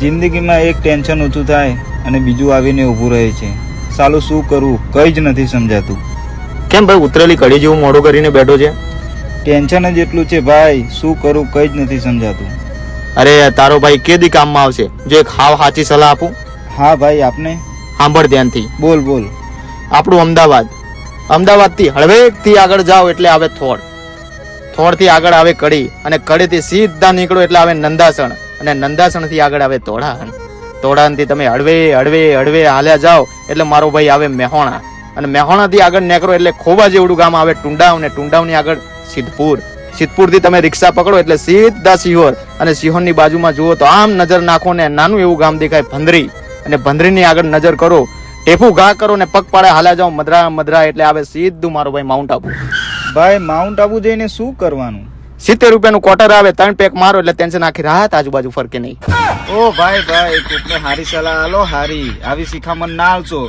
જિંદગીમાં એક ટેન્શન ઓછું થાય અને બીજું આવીને ઊભું રહે છે. સાલું શું કરવું કંઈ જ નથી સમજાતું. કેમ ભાઈ ઉતરેલી કડી જેવું મોડું કરીને બેઠો છે? ટેન્શન જ એટલું છે ભાઈ શું કરું કંઈ જ નથી સમજાતું. અરે તારો ભાઈ કેદી કામમાં આવશે? જો એક હાવ સાચી સલાહ આપું. હા ભાઈ આપને. સાંભળ ધ્યાનથી. બોલ બોલ. આપણું અમદાવાદ. અમદાવાદથી હળવેકથી આગળ જાઓ એટલે આવે થોડ થોડથી આગળ આવે કડી અને કડીથી સીધા નીકળો એટલે આવે નંદાસણ. અને નંદાસણથી આગળ આવે તોડાહણ તોડાહણથી તમે હળવે હળવે હળવે હાલ્યા જાઓ, એટલે મારો ભાઈ આવે મેહોણા. અને મેહોણાથી આગળ નેકરો એટલે ખોબા જેવડું ગામ આવે ટુંડાવ ને ટુંડાવની આગળ સિદ્ધપુર. સિદ્ધપુરથી તમે રિક્ષા પકડો એટલે સીધા સિહોર. અને સિહોરની બાજુમાં જુઓ તો આમ નજર નાખો ને નાનું એવું ગામ દેખાય ભંદરી. અને ભંદરીની આગળ નજર કરો. ટેપુ ઘા કરો ને પગ પાડે હાલ્યા જાઓ, મદરા મદરા એટલે આવે સીધું મારો ભાઈ માઉન્ટ આબુ. ભાઈ, માઉન્ટ આબુ જઈને શું કરવાનું? સિત્તેર રૂપિયાનું ક્વાર્ટર આવે, ત્રણ પેક મારો એટલે ટેન્શન આખી રાહત આજુબાજુ ફરકે નહીં. ઓ ભાઈ ભાઈ, કોકને હારી સલાહ આલો, હારી. આવી શિખામણ ના આલશો